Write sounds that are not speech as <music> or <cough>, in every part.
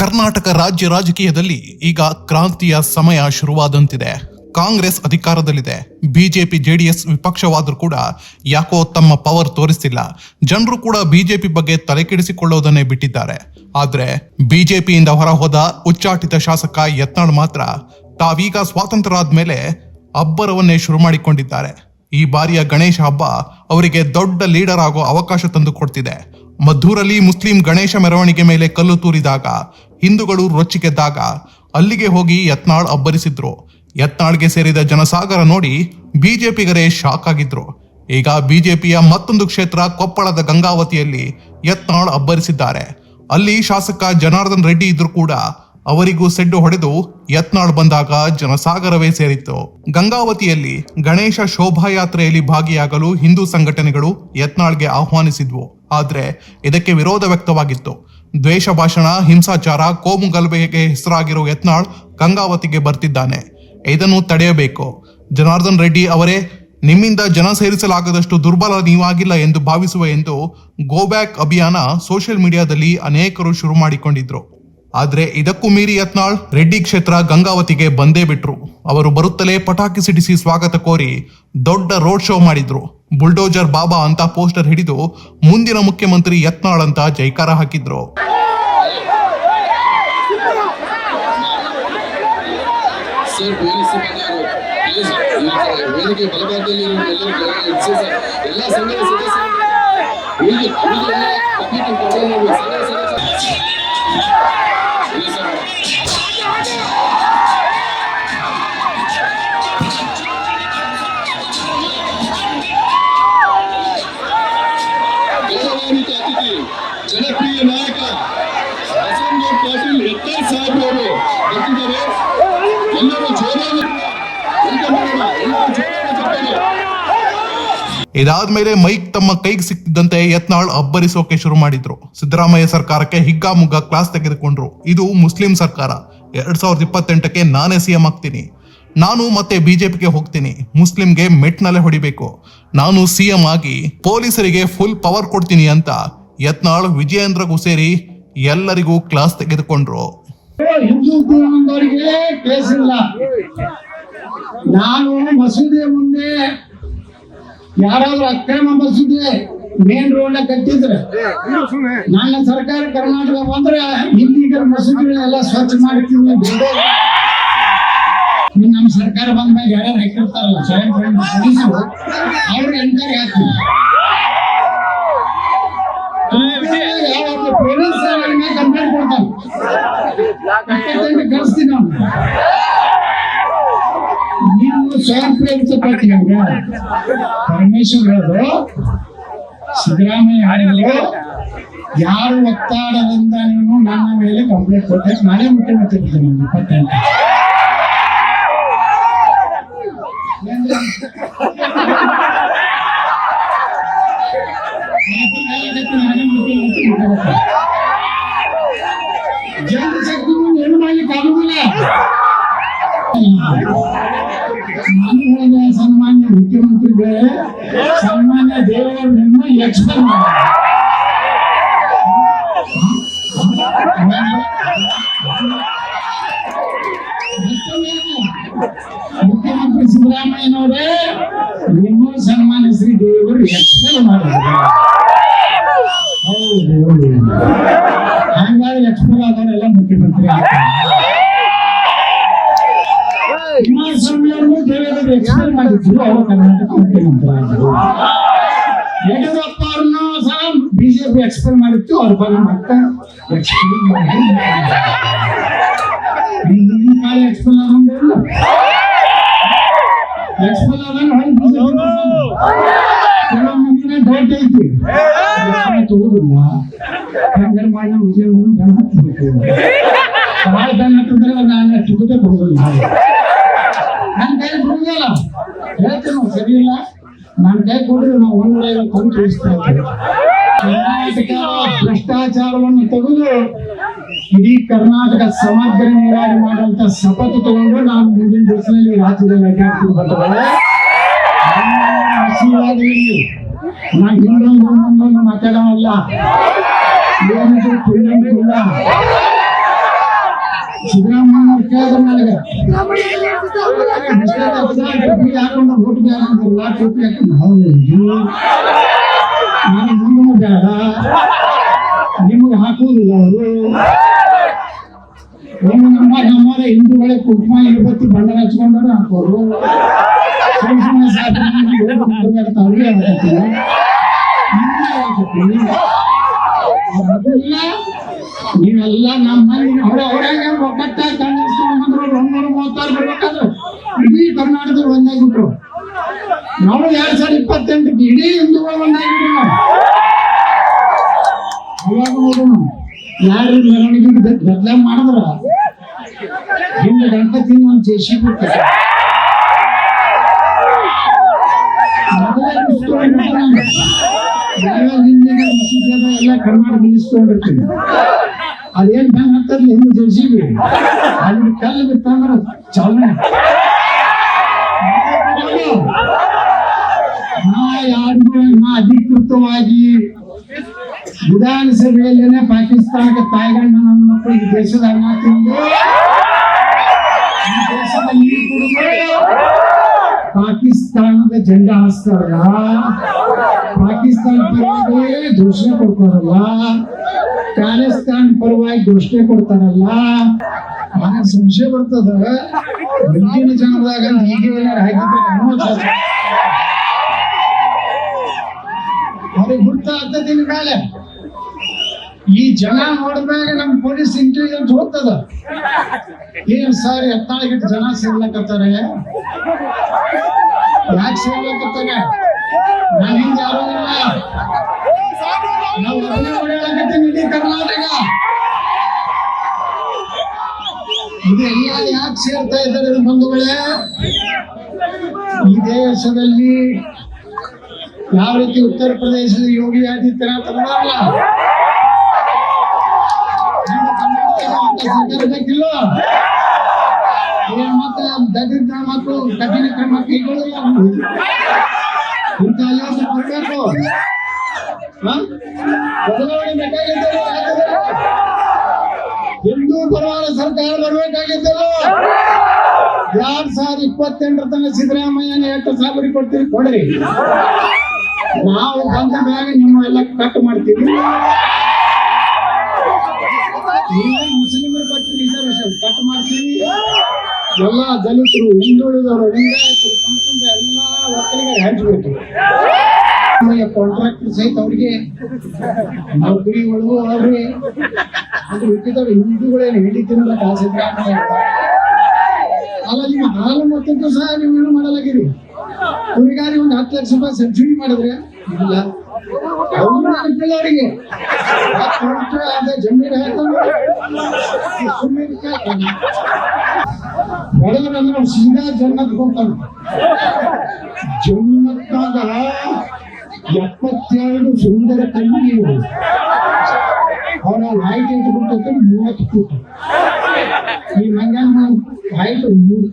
ಕರ್ನಾಟಕ ರಾಜ್ಯ ರಾಜಕೀಯದಲ್ಲಿ ಈಗ ಕ್ರಾಂತಿಯ ಸಮಯ ಶುರುವಾದಂತಿದೆ. ಕಾಂಗ್ರೆಸ್ ಅಧಿಕಾರದಲ್ಲಿದೆ. ಬಿಜೆಪಿ, ಜೆಡಿಎಸ್ ವಿಪಕ್ಷವಾದರೂ ಕೂಡ ಯಾಕೋ ತಮ್ಮ ಪವರ್ ತೋರಿಸಿಲ್ಲ ಜನರು ಕೂಡ ಬಿಜೆಪಿ ಬಗ್ಗೆ ತಲೆಕೆಡಿಸಿಕೊಳ್ಳೋದನ್ನೇ ಬಿಟ್ಟಿದ್ದಾರೆ. ಆದ್ರೆ ಬಿಜೆಪಿಯಿಂದ ಹೊರಹೋದ ಉಚ್ಚಾಟಿತ ಶಾಸಕ ಯತ್ನಾಳ್ ಮಾತ್ರ ತಾವೀಗ ಸ್ವಾತಂತ್ರ್ಯರಾದ್ಮೇಲೆ ಅಬ್ಬರವನ್ನೇ ಶುರು ಮಾಡಿಕೊಂಡಿದ್ದಾರೆ. ಈ ಬಾರಿಯ ಗಣೇಶ ಹಬ್ಬ ಅವರಿಗೆ ದೊಡ್ಡ ಲೀಡರ್ ಆಗೋ ಅವಕಾಶ ತಂದು ಕೊಡ್ತಿದೆ ಮದ್ದೂರಲ್ಲಿ ಮುಸ್ಲಿಂ ಗಣೇಶ ಮೆರವಣಿಗೆ ಮೇಲೆ ಕಲ್ಲು ತೂರಿದಾಗ ಹಿಂದೂಗಳು ರೊಚ್ಚಿಗೆದ್ದಾಗ ಅಲ್ಲಿಗೆ ಹೋಗಿ ಯತ್ನಾಳ್ ಅಬ್ಬರಿಸಿದ್ರು. ಯತ್ನಾಳ್ಗೆ ಸೇರಿದ ಜನಸಾಗರ ನೋಡಿ ಬಿಜೆಪಿಗರೇ ಶಾಕ್ ಆಗಿದ್ರು. ಈಗ ಬಿಜೆಪಿಯ ಮತ್ತೊಂದು ಕ್ಷೇತ್ರ ಕೊಪ್ಪಳದ ಗಂಗಾವತಿಯಲ್ಲಿ ಯತ್ನಾಳ್ ಅಬ್ಬರಿಸಿದ್ದಾರೆ. ಅಲ್ಲಿ ಶಾಸಕ ಜನಾರ್ದನ್ ರೆಡ್ಡಿ ಇದ್ರು ಕೂಡ ಅವರಿಗೂ ಸೆಡ್ಡು ಹೊಡೆದು ಯತ್ನಾಳ್ ಬಂದಾಗ ಜನಸಾಗರವೇ ಸೇರಿತ್ತು. ಗಂಗಾವತಿಯಲ್ಲಿ ಗಣೇಶ ಶೋಭಾಯಾತ್ರೆಯಲ್ಲಿ ಭಾಗಿಯಾಗಲು ಹಿಂದೂ ಸಂಘಟನೆಗಳು ಯತ್ನಾಳ್ಗೆ ಆಹ್ವಾನಿಸಿದ್ವು. ಆದರೆ ಇದಕ್ಕೆ ವಿರೋಧ ವ್ಯಕ್ತವಾಗಿತ್ತು. ದ್ವೇಷ ಭಾಷಣ ಹಿಂಸಾಚಾರ, ಕೋಮು ಗಲಭೆಗೆ ಹೆಸರಾಗಿರೋ ಯತ್ನಾಳ್ ಗಂಗಾವತಿಗೆ ಬರ್ತಿದ್ದಾನೆ. ಇದನ್ನು ತಡೆಯಬೇಕು. ಜನಾರ್ದನ್ ರೆಡ್ಡಿ ಅವರೇ, ನಿಮ್ಮಿಂದ ಜನ ಸೇರಿಸಲಾಗದಷ್ಟು ದುರ್ಬಲ ನೀವಾಗಿಲ್ಲ ಎಂದು ಭಾವಿಸುವ ಎಂದು ಗೋ ಬ್ಯಾಕ್ ಅಭಿಯಾನ ಸೋಷಿಯಲ್ ಮೀಡಿಯಾದಲ್ಲಿ ಅನೇಕರು ಶುರು ಮಾಡಿಕೊಂಡಿದ್ರು. ಆದರೆ ಇದಕ್ಕೂ ಮೀರಿ ಯತ್ನಾಳ್ ರೆಡ್ಡಿ ಕ್ಷೇತ್ರ ಗಂಗಾವತಿಗೆ ಬಂದೇ ಬಿಟ್ರು. ಅವರು ಬರುತ್ತಲೇ ಪಟಾಕಿ ಸಿಡಿಸಿ ಸ್ವಾಗತ ಕೋರಿ ದೊಡ್ಡ ರೋಡ್ ಶೋ ಮಾಡಿದ್ರು. ಬುಲ್ಡೋಜರ್ ಬಾಬಾ ಅಂತ ಪೋಸ್ಟರ್ ಹಿಡಿದು ಮುಂದಿನ ಮುಖ್ಯಮಂತ್ರಿ ಯತ್ನಾಳ್ ಅಂತ ಜೈಕಾರ ಹಾಕಿದ್ರು. ಇದಾದ್ಮೇಲೆ ಮೈಕ್ ತಮ್ಮ ಕೈಗೆ ಸಿಕ್ಕಿದ್ದಂತೆ ಯತ್ನಾಳ್ ಅಬ್ಬರಿಸೋಕೆ ಶುರು ಮಾಡಿದ್ರು. ಸಿದ್ದರಾಮಯ್ಯ ಸರ್ಕಾರಕ್ಕೆ ಹಿಗ್ಗಾಮುಗ್ಗ ಕ್ಲಾಸ್ ತೆಗೆದುಕೊಂಡ್ರು. ಇದು ಮುಸ್ಲಿಂ ಸರ್ಕಾರ. ಎರಡ್ ಸಾವಿರದ ಇಪ್ಪತ್ತೆಂಟಕ್ಕೆ ನಾನೇ ಸಿಎಂ ಆಗ್ತೀನಿ. ನಾನು ಮತ್ತೆ ಬಿಜೆಪಿಗೆ ಹೋಗ್ತೀನಿ. ಮುಸ್ಲಿಂಗೆ ಮೆಟ್ನಲ್ಲೇ ಹೊಡಿಬೇಕು. ನಾನು ಸಿಎಂ ಆಗಿ ಪೊಲೀಸರಿಗೆ ಫುಲ್ ಪವರ್ ಕೊಡ್ತೀನಿ ಅಂತ ಯತ್ನಾಳ್ ವಿಜಯೇಂದ್ರಗೂ ಸೇರಿ ಎಲ್ಲರಿಗೂ ಕ್ಲಾಸ್ ತೆಗೆದುಕೊಂಡ್ರು. ಹಿಂದೂ ಕೇಸಿಲ್ಲ ನಾನು ಮಸೂದೆ ಮುಂದೆ ಯಾರಾದ್ರೂ ಅಕ್ರಮ ಮಸೂದೆ ಮೇನ್ ರೋಡ್ ಕಟ್ಟಿದ್ರೆ, ನನ್ನ ಸರ್ಕಾರ ಕರ್ನಾಟಕ ಬಂದ್ರೆ ಹಿಂದಿಗರ ಮಸೂದಿಗಳನ್ನೆಲ್ಲ ಸ್ವಚ್ಛ ಮಾಡ್ತೀವಿ ಬೇರೆ ನಮ್ಮ ಸರ್ಕಾರ ಬಂದ ಮೇಲೆ ಯಾರ್ಯಾರು ಹಾಕಿರ್ತಾರಲ್ಲ, ಸ್ವಯಂ ಪೊಲೀಸರು ಅವ್ರಿಗೆ ಎನ್ಕ್ವೈರಿ ಹಾಕ್ತೀವಿ ಪೊಲೀಸ್ ಕಂಪ್ಲೇಂಟ್ ಕೊಡ್ತಾರೆ ಇಪ್ಪತ್ತೆಂಟು ಕಳಿಸ್ತೀವಿ ನಾವು ನೀವು ಸ್ವಯಂ ಪ್ರೇರಿತ ಪಟ್ಟಿಗೆ ಪರಮೇಶ್ವರ್ ಅವರು ಸಿದ್ದರಾಮಯ್ಯ ಹೇಳಿದ್ರು ಯಾರು ಒತ್ತಾಡದಿಂದ ನೀವು ನನ್ನ ಮೇಲೆ ಕಂಪ್ಲೇಂಟ್ ಕೊಟ್ಟರೆ ನಾನೇ ಮುಖ್ಯಮಂತ್ರಿ ಇದ್ದೀನಿ ಇಪ್ಪತ್ತೆಂಟು <laughs> ಮುಖ್ಯಮಂತ್ರಿ ದೇವೇಗೌಡರನ್ನ ಎಕ್ಸ್ಪೆಕ್ಟ್ ಮಾಡಿ ಮುಖ್ಯಮಂತ್ರಿ ಸಿದ್ದರಾಮಯ್ಯನವರೇ, ನಿಮ್ಮ ಶ್ರೀ ದೇವೇಗೌಡರು ಎಕ್ಸ್ಪೆಕ್ಟ್ ಮಾಡಿದ್ದಾರೆ. ಹೌದು ಹಂಗಾದ್ರೆ ಎಕ್ಸ್ಪೈರ್ ಆದವರೆಲ್ಲ ಮುಖ್ಯಮಂತ್ರಿ ಕುಮಾರಸ್ವಾಮಿ ಅವರು ದೇವೇಗೌಡರು ಎಕ್ಸ್ಪೈರ್ ಮಾಡಿದ್ರು, ಅವರು ಕರ್ನಾಟಕ ಮುಖ್ಯಮಂತ್ರಿ ಸಹ ಬಿಜೆಪಿ ಎಕ್ಸ್ಪೈರ್ ಮಾಡಿತ್ತು ಅವ್ರ ಬಗ್ಗೆ ಮತ್ತೆ ಎಕ್ಸ್ಪೈರ್ ಮಾಡಿ ಹಿಂದಿನ ಕಾಲ ಎಕ್ಸ್ಪೈರ್ ಆದಂಗಿಲ್ಲ ಎಕ್ಸ್ಪೈರ್ ಆದಂಗ ಹೊರಗೆ ಬಿಜೆಪಿ ಕೆಲವು ಮಂದಿನ ಡೌಟ್ ಐತಿ ತಗೋದಿಲ್ಲ ಹಂಗಾರೆ ಮಾಡಿ ನಾವು ವಿಜಯವನ್ನು ಬೆನ್ನ ಹತ್ತಬೇಕು ಭಾಳ ಬೆನ್ನ ಹತ್ತಿದ್ರೆ ನಾನು ಟಿಕೆಟೇ ಕೊಡೋದಿಲ್ಲ ನನ್ನ ಕೈ ಕೊಡುದಿಲ್ಲ ಹೇಳ್ತೀನಿ ನಾವು ಸರಿ ಇಲ್ಲ ನನ್ನ ಕೈ ಕೊಡಿದ್ರೆ ನಾವು ಒಂದು ಲೈನ್ ಕೊಂದು ತೋರಿಸ್ತಾ ಇದ್ದೀವಿ ಕರ್ನಾಟಕ ಭ್ರಷ್ಟಾಚಾರವನ್ನು ತೆಗೆದು ಇಡೀ ಕರ್ನಾಟಕ ಸಮಗ್ರ ನೀರಾವರಿ ಮಾಡುವಂತ ಶಪಥ ತಗೊಂಡು ನಾನು ಮುಂದಿನ ದಿವಸದಲ್ಲಿ ರಾಜ್ಯದಲ್ಲಿ ಅಡ್ಡಾಡ್ತೀನಿ ನಾನು ಹಿಂದೊಂದು ಮಾತಾಡೋಲ್ಲ ಏನಿದ್ರು ಫ್ರೀಡಮ್ ಸಿದ್ದರಾಮಯ್ಯ ಕೇಳಿದ್ರು ನನಗೆ ಹಾಕೊಂಡು ಓಟ್ ಬೇಡ ಅಂದ್ರಲ್ಲ ಟೋಪಿ ಹಾಕೊಂಡು ಹೌದು ನಾನು ಮುಂದೂ ಬೇಡ ನಿಮಗೆ ಹಾಕುವುದಿಲ್ಲ ಅವರು ಒಂದು ನಮ್ಮ ನಮ್ಮದ ಹಿಂದೂಗಳೇ ಕುಂಕುಮ ಇರುಬತ್ತಿ ಬಣ್ಣ ಹಚ್ಕೊಂಡ್ರೆ ಹಾಕೋರು. ನೀವೆಲ್ಲ ನಮ್ಮ ಮನೆ ಅವ್ರ ಅವ್ರಾಗ ಒಕ್ಕಟ್ಟಾಗಿ ಕಾಂಗ್ರೆಸ್ ಒಂದೂರ ಮೂವತ್ತಾರು ಬರ್ಬೇಕಾದ್ರೆ ಇಡೀ ಕರ್ನಾಟಕದ ಒಂದಾಗ್ಬಿಟ್ರು ನಾವು ಎರಡ್ ಸಾವಿರದ ಇಪ್ಪತ್ತೆಂಟಕ್ಕೆ ಇಡೀ ಹಿಂದೂಗಳು ಒಂದಾಗ್ಬಿಟ್ರು ನಾವು. ಯಾರು ಮೆರವಣಿಗೆ ಬದಲಾವಣೆ ಮಾಡಿದ್ರ? ಹಿಂದೆ ಗಣಪತಿ ಒಂದು ಜೇಸಿ ಎಲ್ಲ ಕರ್ನಾಟಕ ನಿಲ್ಲಿಸ್ಕೊಂಡಿರ್ತೀವಿ ಅದೇನ್ ಬಂದ್ ಹಾಕ್ತಾರಲ್ಲ ಹಿಂದೆ ಜೇಸಿಬಿ ಅಲ್ಲಿ ಕಲ್ಲು ಬಿತ್ತಂದ್ರ ಚಾಲನೆ. ನಾ ಯಾರಿಗೂ ಅಧಿಕೃತವಾಗಿ ವಿಧಾನಸಭೆಯಲ್ಲೇನೆ ಪಾಕಿಸ್ತಾನಕ್ಕೆ ತಾಯ್ಗಂಡ ನನ್ನ ಮಕ್ಕಳಿಗೆ ದೇಶದ ಅನ್ನ ತಿಂದು ಪಾಕಿಸ್ತಾನದ ಜೆಂಡಾ ಹಾಸ್ತಾರಲ್ಲ? ಪಾಕಿಸ್ತಾನ ಪರವಾಗಿ ಘೋಷಣೆ ಕೊಡ್ತಾರಲ್ಲ? ಖಾಲಿಸ್ತಾನ ಪರವಾಗಿ ಘೋಷಣೆ ಕೊಡ್ತಾರಲ್ಲ? ನನಗೆ ಸಂಶಯ ಬರ್ತದ. ಮುಂದಿನ ಜನದಾಗ ಹೀಗೆ ಏನಾರು ಅವ್ರಿಗೆ ಹುಟ್ಟಾಗ್ತದಿನ ಮೇಲೆ. ಈ ಜನ ನೋಡಿದಾಗ ನಮ್ ಪೊಲೀಸ್ ಇಂಟೆಲಿಜೆನ್ಸ್ ಹೋಗ್ತದ. ಏನ್ ಸರ್ ಎತ್ತಾಳಗಿಟ್ಟು ಜನ ಸೇರ್ಲಕತ್ತಾರೆ ಯಾಕೆ ಸೇರ್ಲಕತ್ತಾರೆ ನಾನು ಹಿಂಗೆ ಯಾರು ನಾವು ಓಡಾಡಕತ್ತೀನಿ ಇಡೀ ಕರ್ನಾಟಕ. ಇದೆಲ್ಲ ಯಾಕೆ ಸೇರ್ತಾ ಇದ್ದಾರೆ ಬಂಧುಗಳೇ? ಈ ದೇಶದಲ್ಲಿ ಯಾವ ರೀತಿ ಉತ್ತರ ಪ್ರದೇಶದ ಯೋಗಿ ಆದಿತ್ಯನಾಥ್ ಅವರಲ್ಲ ಏನ್ ಮತ್ತೆ ದರಿದ್ರ ಮತ್ತು ಕಠಿಣ ಕ್ರಮ ಕೈಗೊಳ್ಳಲ್ಲ ಇಂಥ ಎಲ್ಲ ಬರಬೇಕು ಬದಲಾವಣೆ? ಹಿಂದೂ ಪರವಾದ ಸರ್ಕಾರ ಬರ್ಬೇಕಾಗಿದ್ದಲ್ಲ ಎರಡ್ ಸಾವಿರದ ಇಪ್ಪತ್ತೆಂಟರ ತನಕ ಸಿದ್ದರಾಮಯ್ಯನ ಎಷ್ಟು ಸಾವಿರ ಕೊಡ್ತೀವಿ ಕೊಡ್ರಿ. ನಾವು ಬಂದ ಮ್ಯಾಗ ನಿಮ್ಮ ಎಲ್ಲ ಕಟ್ ಮಾಡ್ತೀವಿ ಮುಸ್ಲಿಮರ ಕೊಟ್ಟು ರಿಸರ್ವೇಶನ್ ಕಟ್ ಮಾಡ್ತೀವಿ. ಎಲ್ಲ ದಲಿತರು, ಹಿಂದುಳಿದವರು, ಲಿಂಗಾಯತರು ಸಂತಂತ ಎಲ್ಲ ಒಕ್ಕಲಿಗರು ಹಂಚ್ಬೇಕು ಕಾಂಟ್ರಾಕ್ಟರ್ ಸಹಿತ ಅವ್ರಿಗೆ ನೌಕರಿ ಒಳಗೂ ಅವ್ರಿ ಅದು ಹುಟ್ಟಿದವ್ರು ಹಿಂದೂಗಳೇನು ಹಿಡಿ ತಿನ್ನಬೇಕು ಆ ಅಲ್ಲ ನಿಮ್ಮ ಹಾಲು ಮತ್ತಂತೂ ಸಹ ನೀವು ಏನು ಮಾಡಲಾಗಿರಿ ಕುರಿಗಾರಿ ಒಂದು ಹತ್ತು ಲಕ್ಷ ರೂಪಾಯಿ ಸಬ್ಸಿಡಿ ಮಾಡಿದ್ರೆ ಇಲ್ಲ. ಅನುಕೂಲ ಅವರಿಗೆ. ಜಮೀನು ಕೇಳ್ತಾನೆ ಬಡವರನ್ನು ಸೀದಾ ಜನ್ನತ್ ಹೋಗ್ತಾನೆ ಜನ್ನತ್ತಾಗ ಎಪ್ಪತ್ತೆರಡು ಸುಂದರ ಕಣ್ಣಿಗೆ ಅವರ ಹೈಟ್ ಇಟ್ಬಿಟ್ಟು ಮೂವತ್ತು ಫೂಟ್ ಈ ಮಂಗನ ಹೈಟ್ ಮೂರು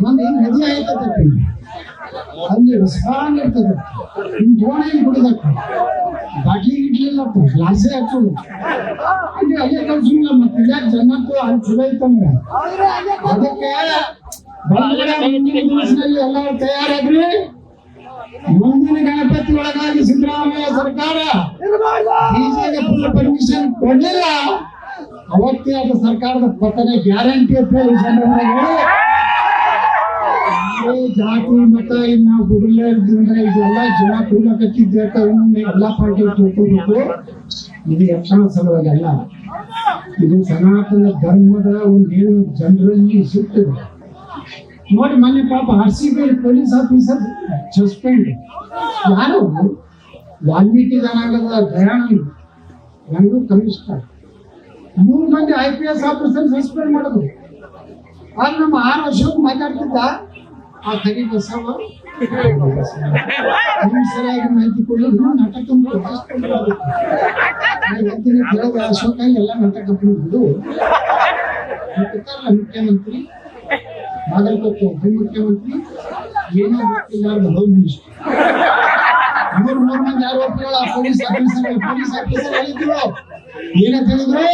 ಒಂದು ಏನು ನದಿ ಆಯ್ತದಕ್ಕೆ ಅಲ್ಲಿ ರಸಪಾನ ಇರ್ತದೆ. ನಿಮ್ ದೋಣಿ ಕುಡಿದಕ್ಕ ಬಾಟ್ಲಿ ಇಡ್ಲಿಲ್ಲಪ್ಪ ಗ್ಲಾಸೇ ಹಾಕೋದು ಅಲ್ಲಿ ಅಲ್ಲೇ ಕಳ್ಸಿಲ್ಲ ಮತ್ತೆ ಯಾಕೆ ಜನಕ್ಕೂ ಅಲ್ಲಿ ಚಲೋ ಐತಂಗ ಅದಕ್ಕೆ ಎಲ್ಲ ತಯಾರಾಗ್ರಿ ಮುಂದಿನ ಗಣಪತಿ ಒಳಗಾಗಿ ಸಿದ್ದರಾಮಯ್ಯ ಸರ್ಕಾರ. ಬಿಜೆಪಿ ಪರ್ಮಿಷನ್ ಕೊಡ್ಲಿಲ್ಲ. ಅವತ್ತೇ ಅದು ಸರ್ಕಾರದ ಪತನ ಗ್ಯಾರಂಟಿ ಅಂತ ಏ ಜಾತಿ, ಮತ, ಇನ್ನು ಗುಡ್ಲೇದ್ರಿಂದ ಇದೆಲ್ಲ ಜನ ಕೂಡಕತ್ತಿದ್ದೆ ಇನ್ನೊಮ್ಮೆ ಎಲ್ಲಾ ಪಾರ್ಟಿ ತಿಳ್ಕೋಬೇಕು ಇದು ಯಕ್ಷಣ ಸಲುವಾಗಲ್ಲ ಇದು ಸನಾತನ ಧರ್ಮದ ಒಂದು ಏನು ಜನರಲ್ಲಿ ಸಿಗ್ತದೆ ನೋಡಿ ಮೊನ್ನೆ ಪಾಪ R C B police officer suspend. ಯಾರು? ವಾಲ್ಮೀಕಿ ಜನಾಂಗದ ದಯಾನಂದ್ ನನಗೂ ಕಮಿಷನರ್ ಮೂರು ಮಂದಿ I P S officer suspend ಮಾಡೋದು ಆದ್ರೆ ನಮ್ಮ ಆರು ವರ್ಷಕ್ಕೂ ಮಾತಾಡ್ತಿದ್ದ, ಆ ತಗಿ ಬಸವ ಸರಿಯಾಗಿ ಮಾಹಿತಿ ಕೊಡಲು ನಾಟಕ ಕೇಳಿದ ಅಶೋಕ ಎಲ್ಲ ನಾಟಕ ಬಿಡು ಮುಖ್ಯಮಂತ್ರಿ, ಬಾಗಲಕೋಟೆ ಉಪಮುಖ್ಯಮಂತ್ರಿ ಏನೋ ಗೊತ್ತಿಲ್ಲ ಹೋಮ್ ಮಿನಿಸ್ಟರ್ ಇವರು ಮೂರು ಮಂದಿ ಆರೋಪಿಗಳು, ಆ ಪೊಲೀಸ್ ಆಫೀಸರ್ ಪೊಲೀಸ್ ಆಫೀಸರ್ ಹೇಳಿದ್ರು. ಏನಂತ ಹೇಳಿದ್ರು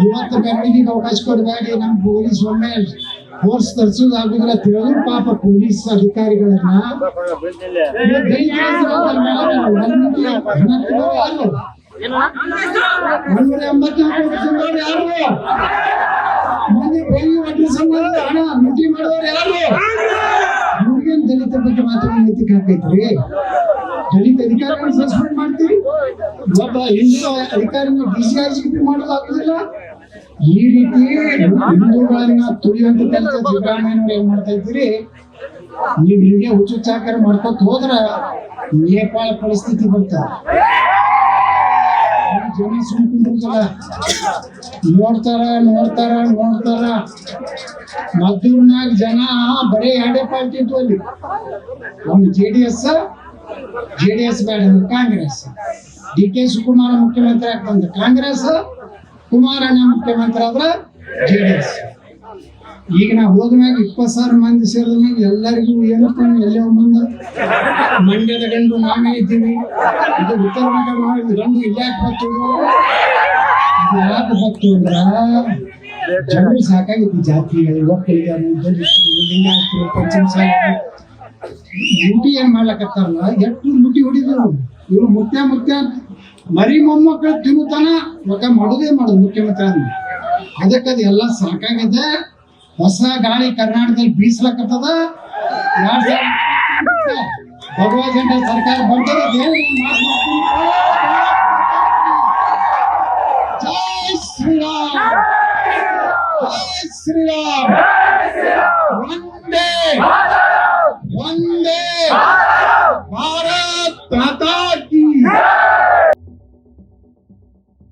ಇವತ್ತು ಮೆರವಣಿಗೆಗೆ ಅವಕಾಶ ಕೊಡಬೇಡಿ ನಮ್ಮ ಪೊಲೀಸ್ ಒಮ್ಮೆ ಫೋರ್ಸ್ ತರ್ಸೋದು ಆಗುದಿಲ್ಲ ಅಂತ ಹೇಳಿದ್ರು ಪಾಪ ಪೊಲೀಸ್ ಅಧಿಕಾರಿಗಳನ್ನ ಅದ್ರ ಮೇಲೆ ಯಾರು? ಹುಡುಗನ್ ದಲಿತ ಬಗ್ಗೆ ಮಾತ್ರ ನೀತಿ ಹಾಕೈತ್ರಿ ದಲಿತ ಅಧಿಕಾರಿಗಳು ಸಸ್ಪೆಂಡ್ ಮಾಡ್ತೀವಿ ಒಬ್ಬ ಹಿಂದೂ ಅಧಿಕಾರಿಗಳು ಮಾಡೋದು ಮಾಡೋದಾಗುದಿಲ್ಲ ಈ ರೀತಿ ಹಿಂದೂಗಳನ್ನ ತುಳಿಯುವಂತ ಕೆಲಸ ಸಿದ್ದರಾಮಯ್ಯನವ್ರು ಏನ್ ಮಾಡ್ತಾ ಇದ್ದೀರಿ? ನೀವು ಹೀಗೆ ಹುಚ್ಚುಚ್ಚಾಕರ ಮಾಡ್ಕೊತ ಹೋದ್ರ ನೇಪಾಳ ಪರಿಸ್ಥಿತಿ ಬರ್ತಾರ ಜನ ಸುಮ್ಕೊಂಡಿರ್ತಾರ ನೋಡ್ತಾರ ನೋಡ್ತಾರ ನೋಡ್ತಾರ. ಮದ್ದೂರ್ನಾಗ ಜನ ಬರೇ ಎರಡೇ ಪಾರ್ಟಿ ಇದ್ವು ಅಲ್ಲಿ. ಒಂದು J D S J D S ಬೇಡ ಕಾಂಗ್ರೆಸ್. ಡಿ ಕೆ ಶಿವಕುಮಾರ ಮುಖ್ಯಮಂತ್ರಿ ಆಗ್ತಂದ್ರೆ ಕಾಂಗ್ರೆಸ್, ಕುಮಾರಣ್ಣ ಮುಖ್ಯಮಂತ್ರಿ ಆದ್ರ ಜೆಡಿಎಸ್ ಈಗ ನಾವು ಹೋದ್ಮ್ಯಾಗ ಇಪ್ಪತ್ತು ಸಾವಿರ ಮಂದಿ ಸೇರಿದ್ಮ್ಯಾಗ ಎಲ್ಲರಿಗೂ ಏನು ಎಲ್ಲೇ ಬಂದ ಮಂಡ್ಯದ ಗಂಡು ನಾವೇ ಇದ್ದೀವಿ. ಇದು ಉತ್ತರ ಮಾಡಿದ ಗಂಡು ಇಲ್ಲಾಕೆ ಬರ್ತೀವಿ ಯಾಕೆ ಬತ್ತು ಅಂದ್ರ ಜನರು ಸಾಕಾಗಿತ್ತು ಜಾತಿ ಒಕ್ಕಲಿಗ ದಲಿತರು ಪಂಚಮ ಸಾಲ ಲೂಟಿ ಏನ್ ಮಾಡ್ಲಕತ್ತಾರಲ್ಲ ಎಷ್ಟು ಲೂಟಿ ಹೊಡಿದ್ರು ಇವ್ರು ಮುತ್ಯ ಮುತ್ಯ ಮರಿ ಮೊಮ್ಮಕ್ಕಳು ತಿನ್ನುತ್ತಾನ ರೊಕ್ಕ ಮಾಡೋದೇ ಮಾಡೋದು ಮುಖ್ಯಮಂತ್ರಿ. ಅಂದ್ರೆ ಅದಕ್ಕೆ ಅದು ಎಲ್ಲ ಸಾಕಾಗಿದೆ. ಹೊಸ ಗಾಳಿ ಕರ್ನಾಟಕದಲ್ಲಿ ಬೀಸ್ಲಕತ್ತದ. ಭಗವಾ ಜಂಡ ಸರ್ಕಾರ ಬರ್ತದೆ. ಜೈ ಶ್ರೀರಾಮ್. ಜೈ ಶ್ರೀರಾಮ್.